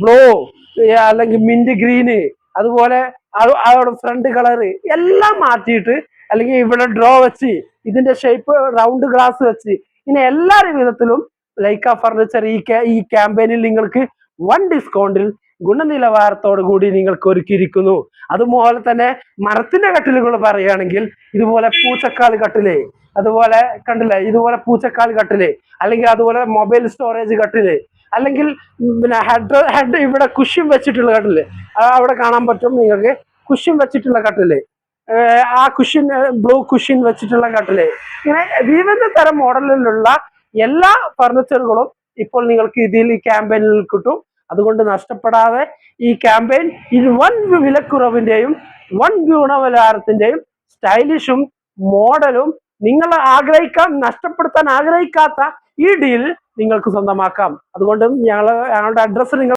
Blue അല്ലെങ്കിൽ mint green അതുപോലെ അത് അവിടെ ഫ്രണ്ട് കളറ് എല്ലാം മാറ്റിയിട്ട് അല്ലെങ്കിൽ ഇവിടെ ഡ്രോ വെച്ച് ഇതിന്റെ ഷേപ്പ് റൗണ്ട് ഗ്ലാസ് വെച്ച് ഇങ്ങനെ എല്ലാ വിധത്തിലും ലൈക്ക ഫർണിച്ചർ ഈ ഈ ക്യാമ്പയിനിൽ നിങ്ങൾക്ക് വൺ ഡിസ്കൗണ്ടിൽ ഗുണനിലവാരത്തോടു കൂടി നിങ്ങൾക്ക് ഒരുക്കിയിരിക്കുന്നു. അതുപോലെ തന്നെ മരത്തിന്റെ കട്ടിലുകൾ പറയുകയാണെങ്കിൽ ഇതുപോലെ പൂച്ചക്കാൽ കട്ടിൽ അതുപോലെ കണ്ടില്ലേ? ഇതുപോലെ പൂച്ചക്കാൽ കട്ടിൽ അല്ലെങ്കിൽ അതുപോലെ മൊബൈൽ സ്റ്റോറേജ് കട്ടിൽ അല്ലെങ്കിൽ പിന്നെ ഹെഡ് ഹെഡ് ഇവിടെ കുഷ്യം വെച്ചിട്ടുള്ള കട്ടിൽ. അവിടെ കാണാൻ പറ്റും നിങ്ങൾക്ക്. കുഷ്യം വെച്ചിട്ടുള്ള കട്ടിൽ. ആ കുഷ്യൻ ബ്ലൂ കുഷ്യൻ വെച്ചിട്ടുള്ള കട്ടിൽ. ഇങ്ങനെ വിവിധ തരം മോഡലിലുള്ള എല്ലാ ഫർണിച്ചറുകളും ഇപ്പോൾ നിങ്ങൾക്ക് ഇതിൽ ഈ ക്യാമ്പയിനിൽ കിട്ടും. അതുകൊണ്ട് നഷ്ടപ്പെടാതെ ഈ ക്യാമ്പയിൻ ഇത് വൻ വിലക്കുറവിന്റെയും വൺ ഗുണനിലവാരത്തിന്റെയും സ്റ്റൈലിഷും മോഡലും നിങ്ങൾ ആഗ്രഹിക്കാൻ നഷ്ടപ്പെടുത്താൻ ആഗ്രഹിക്കാത്ത ഈ ഡീൽ നിങ്ങൾക്ക് സ്വന്തമാക്കാം. അതുകൊണ്ട് ഞങ്ങൾ ഞങ്ങളുടെ അഡ്രസ്സ് നിങ്ങൾ